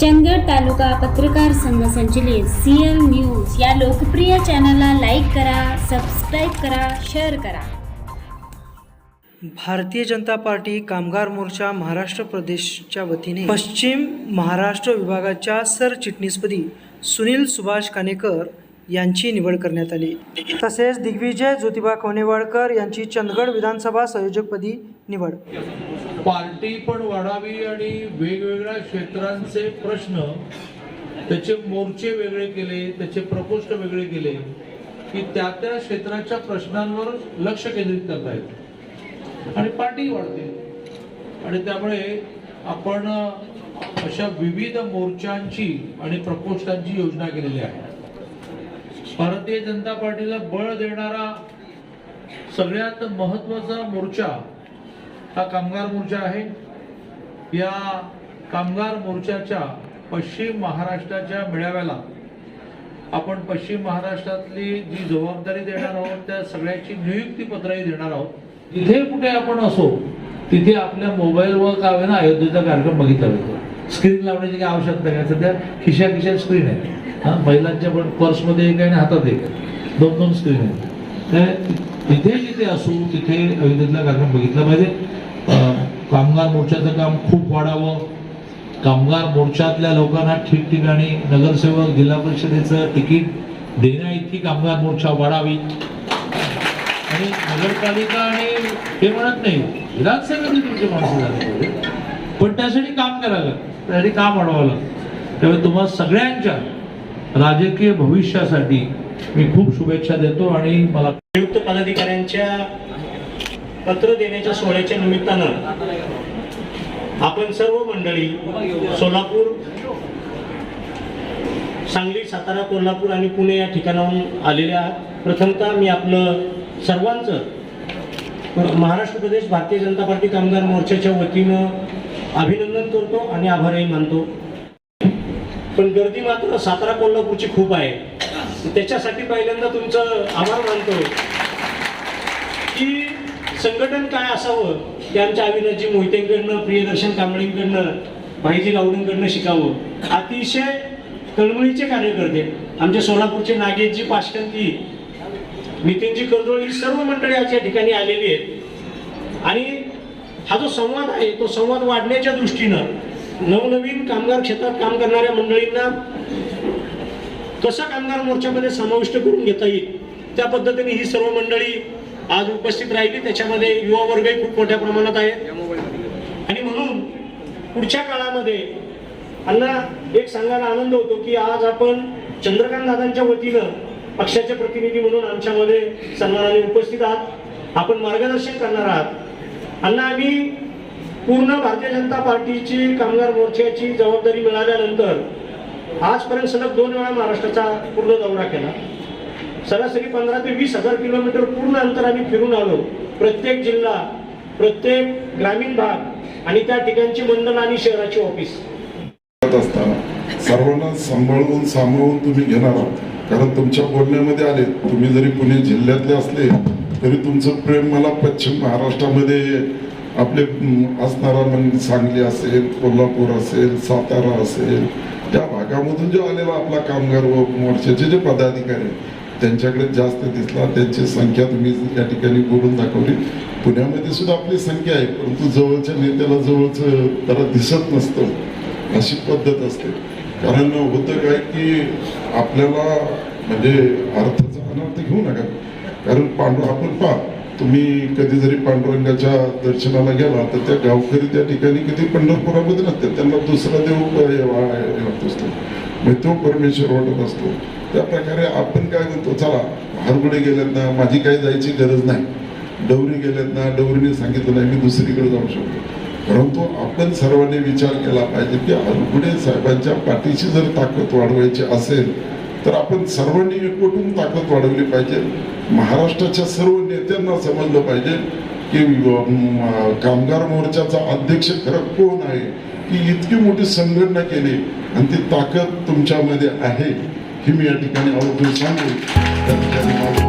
चंदगड तालुका पत्रकार संघ संचलित सीएल न्यूज या लोकप्रिय चॅनलला लाईक करा सबस्क्राईब करा शेअर करा. भारतीय जनता पार्टी कामगार मोर्चा महाराष्ट्र प्रदेशच्या वतीने पश्चिम महाराष्ट्र विभागाच्या सरचिटणीसपदी सुनील सुभाष कानेकर यांची निवड करण्यात आली. तसेच दिग्विजय ज्योतिबा कोनेवाडकर यांची चंदगड विधानसभा संयोजकपदी निवड. पार्टी पण वाढावी आणि वेगवेगळ्या क्षेत्रांचे प्रश्न त्याचे मोर्चे वेगळे केले त्याचे प्रकोष्ठ वेगळे केले की त्या त्या क्षेत्राच्या प्रश्नांवर लक्ष केंद्रित करता येतं. आणि पार्टी वाढते. आणि त्यामुळे आपण अशा विविध मोर्चांची आणि प्रकोष्ठांची योजना केलेली आहे. भारतीय जनता पार्टीला बळ देणारा सगळ्यात महत्त्वाचा मोर्चा हा कामगार मोर्चा आहे. या कामगार मोर्चाच्या पश्चिम महाराष्ट्राच्या मेळाव्याला आपण पश्चिम महाराष्ट्रातली जी जबाबदारी देणार आहोत त्या सगळ्याची नियुक्ती पत्रही देणार आहोत. जिथे कुठे आपण असो तिथे आपल्या मोबाईलवर का ना अयोध्येचा कार्यक्रम बघितला जातो. स्क्रीन लावण्याची काही आवश्यकता नाही. सध्या खिशा खिशा स्क्रीन आहे. हा महिलांच्या पण पर्समध्ये एक आहे आणि हातात एक आहे. दोन दोन स्क्रीन आहेत तर तिथे जिथे असू तिथे अयोध्येतला कार्यक्रम बघितला पाहिजे. कामगार मोर्चाचं काम खूप वाढावं. कामगार मोर्चातल्या लोकांना ठिकठिकाणी नगरसेवक जिल्हा परिषदेचं तिकीट देण्याइतकी कामगार मोर्चा वाढावी. आणि नगरपालिका आणि हे म्हणत नाही विधानसभेमध्ये तुमचे माणसं झाले पाहिजे. पण त्यासाठी काम करायला लागतं. त्यासाठी काम वाढवावं लागतं. त्यामुळे तुम्हा सगळ्यांच्या राजकीय भविष्यासाठी मी खूप शुभेच्छा देतो आणि मला नियुक्त पदाधिकाऱ्यांच्या पत्र देण्याच्या सोहळ्याच्या निमित्तानं आपण सर्व मंडळी सोलापूर सांगली सातारा कोल्हापूर आणि पुणे या ठिकाणाहून आलेले आहात. प्रथमतः मी आपलं सर्वांचं महाराष्ट्र प्रदेश भारतीय जनता पार्टी कामगार मोर्चाच्या वतीनं अभिनंदन करतो आणि आभारही मानतो. पण गर्दी मात्र सातारा कोल्हापूरची खूप आहे. त्याच्यासाठी पहिल्यांदा तुमचं आभार मानतो. की संघटन काय असावं ते आमच्या अविनाशजी मोहितेंकडनं प्रियदर्शन कांबळींकडनं भाईजी गावडेंकडनं शिकावं? अतिशय कळमळीचे कार्यकर्ते. आमच्या सोलापूरचे नागेशजी पाशकंती नितीनजी कर्जोळ ही सर्व मंडळी आज या ठिकाणी आलेली आहेत. आणि हा जो संवाद आहे तो संवाद वाढण्याच्या दृष्टीनं नवनवीन कामगार क्षेत्रात काम करणाऱ्या मंडळींना कसं कामगार मोर्चामध्ये समाविष्ट करून घेता येईल? त्या पद्धतीने ही सर्व मंडळी आज उपस्थित राहिली. त्याच्यामध्ये युवा वर्गही खूप मोठ्या प्रमाणात आहे. आणि म्हणून पुढच्या काळामध्ये अण्णा एक सांगायला आनंद होतो की आज आपण चंद्रकांत दादांच्या वतीनं पक्षाचे प्रतिनिधी म्हणून आमच्यामध्ये सन्मानाने उपस्थित आहात. आपण मार्गदर्शन करणार आहात. अण्णा आम्ही पूर्ण भारतीय जनता पार्टीची कामगार मोर्चाची जबाबदारी मिळाल्यानंतर आजपर्यंत सलग दोन वेळा महाराष्ट्राचा पूर्ण दौरा केला. सरासरी पंधरा ते वीस हजार किलोमीटर पूर्ण अंतर आम्ही फिरून आलो. प्रत्येक जिल्हा प्रत्येक ग्रामीण भाग आणि त्या ठिकाणची मंडल आणि शहराची ऑफिस. असताना सर्वांना सांभाळून सांभाळून तुम्ही घेणार आहात. कारण तुमच्या बोलण्यामध्ये आले तुम्ही जरी पुणे जिल्ह्यातले असले तरी तुमचं प्रेम मला पश्चिम महाराष्ट्रामध्ये आपले असणारा मग सांगली असेल कोल्हापूर असेल सातारा असेल त्या भागामधून जो आलेला आपला कामगार व मोर्चाचे जे पदाधिकारी त्यांच्याकडे जास्त दिसला त्यांची संख्या तुम्ही या ठिकाणी बोलून दाखवली. पुण्यामध्ये सुद्धा आपली संख्या आहे परंतु जवळच्या नेत्याला जवळचं त्याला दिसत नसतं अशी पद्धत असते. कारण होतं काय की आपल्याला म्हणजे अर्थाचा अनर्थ घेऊ नका. कारण पांडू आपण पहा तुम्ही कधी जरी पांडुरंगाच्या दर्शनाला गेला तर त्या गावकरी त्या ठिकाणी किती पंढरपुरामध्ये नसतात. त्यांना दुसरा देव वाटत असतो. म्हणजे तो परमेश्वर वाटत असतो. त्या प्रकारे आपण काय म्हणतो चला हरगुडे गेलेत ना माझी काही जायची गरज नाही. डवरी गेलेत ना डवरीने सांगितलं नाही मी दुसरीकडे जाऊ शकतो. परंतु आपण सर्वांनी विचार केला पाहिजे की हरगुडे साहेबांच्या पाठीची जर ताकद वाढवायची असेल तर आपण सर्वांनी एकवटून ताकद वाढवली पाहिजे. महाराष्ट्राच्या सर्व नेत्यांना समजलं पाहिजे की कामगार मोर्चाचा अध्यक्ष खरं कोण आहे? की इतकी मोठी संघटना केली आणि ती ताकद तुमच्यामध्ये आहे हे मी या ठिकाणी आवर्जून सांगू